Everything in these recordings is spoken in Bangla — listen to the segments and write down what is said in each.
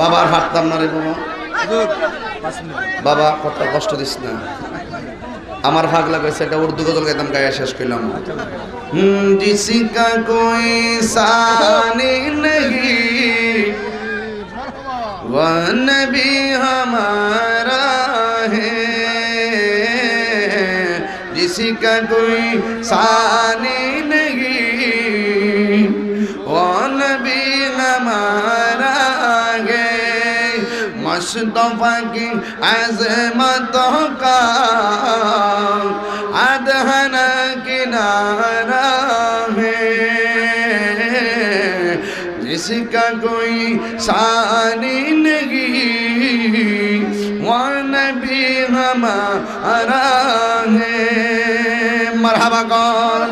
বাবা আর হাঁটতাম না রে বাবা। বাবা কত কষ্ট দিস না। আমার ভাগ লাগাইছে এটা উর্দু গজল গাইতাম গায়া শেষ করলাম হুম জিসি কা কোই সানি নহি ওয়া নবী হামারা হে। জিসি কা কোই সানি मुस्तफा की अजमतों का अदहन किनारा है जिसका कोई सानी नहीं वो नबी हमारा है मरहबा कौन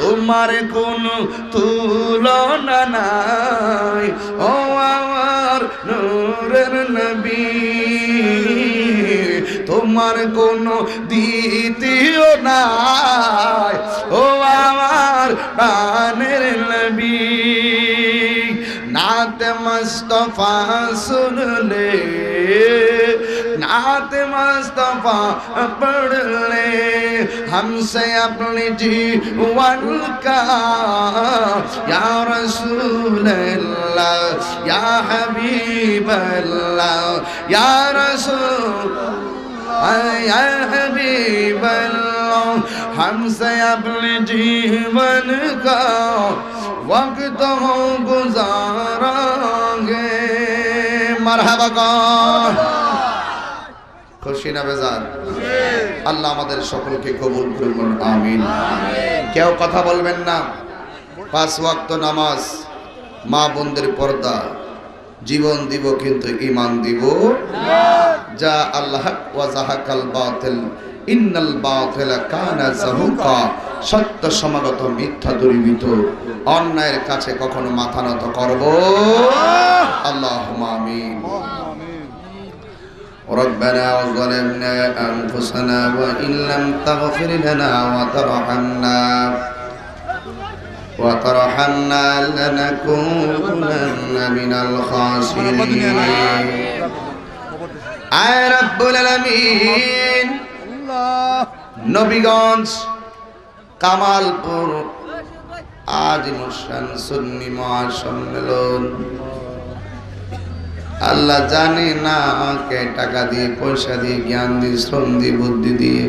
তোমার কোন তুলনা নাই ও আমার নূরের নবী তোমার কোন দ্বিতীয় নাই। ও আমার প্রাণের নবী নাতে মস্তফা শুনলে। ले नात मुस्तफ़ा पढ़ ले। हमसे अपने जीवन का या रसूल अल्लाह या हबीब अल्लाह या रसूल हमसे अपने जीवन का वक्त हो गुजारांगे। मरहबा খুশি না বেজার আল্লাহ আমাদের সকলকে কবুল করুন, আমিন। কেউ কথা বলবেন না। পাঁচ ওয়াক্ত নামাজ, মা বোনদের পর্দা। জীবন দিব কিন্তু ইমান দিব। যা আল্লাহ ওয়া জাহাকাল বাতিল, ইন্নাল বাতিলা কানা জাহুকা। সত্য সমাগত, মিথ্যা দূরীভূত। অন্যায়ের কাছে কখনো মাথা নত করব। আল্লাহুম্মা আমিন। ربنا ظلمنا أنفسنا وإن لم تغفر لنا وترحمنا وترحمنا لنكونن من الخاسرين আয় রব্বুল আলামিন নবীগঞ্জ কামালপুর আজ অনুষ্ঠান সুন্নি মহাসম্মেলন আল্লাহ জানে না কে টাকা দিয়ে পয়সা দিয়ে জ্ঞান দিয়ে শ্রম দিয়ে বুদ্ধি দিয়ে।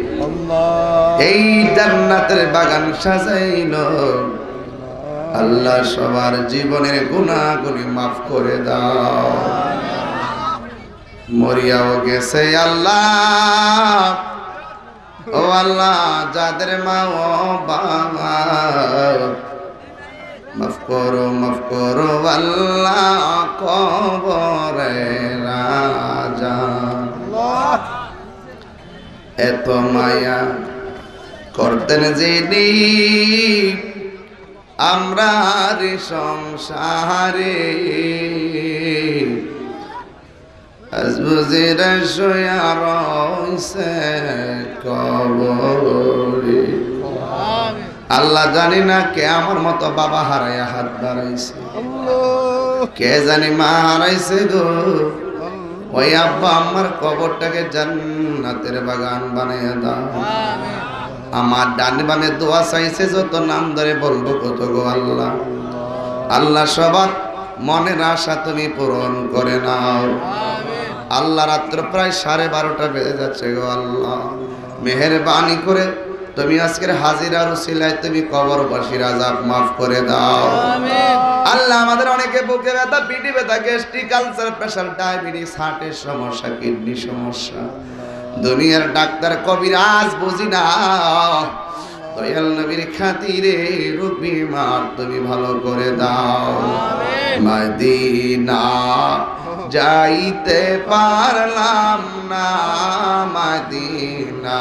এই জান্নাতের বাগান সাজাইল। আল্লাহ সবার জীবনের গুণাগুলি মাফ করে দাও। মরিয়াও গেছে আল্লাহ। ও আল্লাহ যাদের মা ও বাবা করো, মাফ কবরে রাজা। এত মায়া করতেন যিনি, আমরা সংসারে। আজ বুঝি রসয়া রইছে কবরে। আল্লাহ জানি না কে আমার মতো বাবা হারাইয়া হাত বাড়াইছে। কে জানি মা হারাইছে গো? ওই আব্বা আমার কবরটাকে জান্নাতের বাগান বানাইয়া দাও। আমার ডান বামে দোয়া চাইছে যত নাম ধরে বলব কত গো আল্লাহ। আল্লাহ সবার মনের আশা তুমি পূরণ করে নাও। আল্লাহ রাত্র প্রায় সাড়ে বারোটা বেজে যাচ্ছে গো আল্লাহ। মেহরবানি করে তুমি আজকের হাজিরার উসিলায় তুমি কবর কবরবাসীর আজাব মাফ করে দাও। আল্লাহ আমাদের অনেকে বুকে ব্যথা পিঠে ব্যথা গ্যাস্ট্রিক আলসার প্রেশার ডায়াবেটিস হার্টের সমস্যা কিডনি সমস্যা। দুনিয়ার ডাক্তার কবিরাজ বুঝি না। দয়াল নবীর খাতিরে রূপী মার তুমি ভালো করে দাও। মদিনা যাইতে পারলাম না মদিনা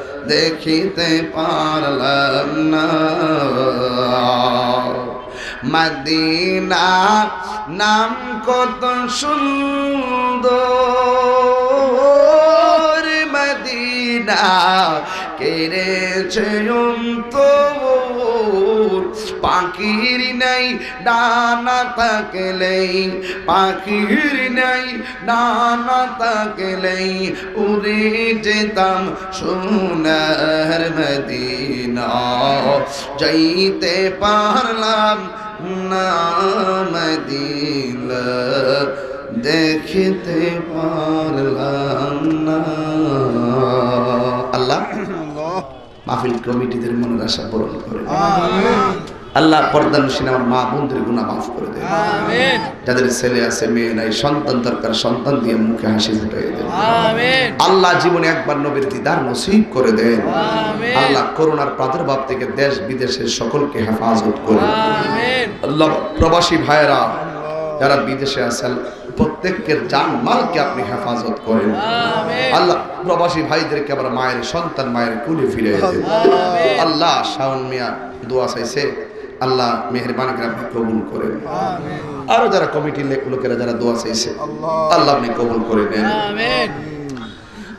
দেখিতে পারলাম না। মদিনা নাম কত সুন্দর। মদিনা কেড়েছে অন্তর পাখির নাই ডানা তাকলেই পাখির নাই ডানা তাকলেই উড়ে যেতাম সোনার মদিনা। যাইতে পারলাম না মদিনা। দেখিতে পারলাম না। আল্লাহ মাহফিল কমিটিদের মনের আশা পূরণ করে আল্লাহ পর্দানুসীন আমার মা বোনদের গুণা মাফ করে দেন। যাদের ছেলে আছে মেয়ে নাই সন্তান দরকার সন্তান দিয়ে মুখে হাসি ফুটাই দেন। আল্লাহ জীবনে একবার নবীর দিদার নসিব করে দেন। আল্লাহ করোনার প্রাদুর্ভাব থেকে দেশ বিদেশের সকলকে হেফাজত করে আল্লাহ প্রবাসী ভাইয়েরা যারা বিদেশে আছেন প্রত্যেকের জান মালকে আপনি হেফাজত করেন। আল্লাহ প্রবাসী ভাইদেরকে আবার মায়ের সন্তান মায়ের কুলে ফিরে আল্লাহ শাওন মিয়া দোয়া চাইছে আল্লাহ মেহরবানি করে কবুল আরও যারা কমিটির লোকেরা যারা দোয়া চাইছে আল্লাহ। আপনি কবুল করে নেন।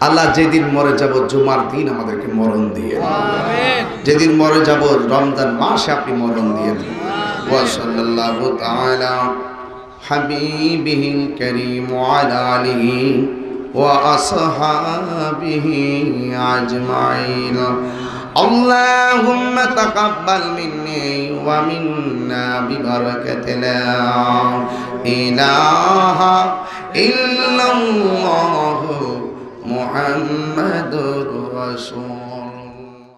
আল্লাহ যেদিন মরে যাব জুমার দিন আমাদেরকে মরণ দিয়ে যেদিন মরে যাব রমজান মাসে আপনি মরণ দিয়ে ওয়াসাল্লাল্লাহু তাআলা হাবিবিহিল কারীম ওয়া আসহাবিহি আজমাইন। اللهم تقبل مني ومنا ببركة لا إله إلا الله محمد رسول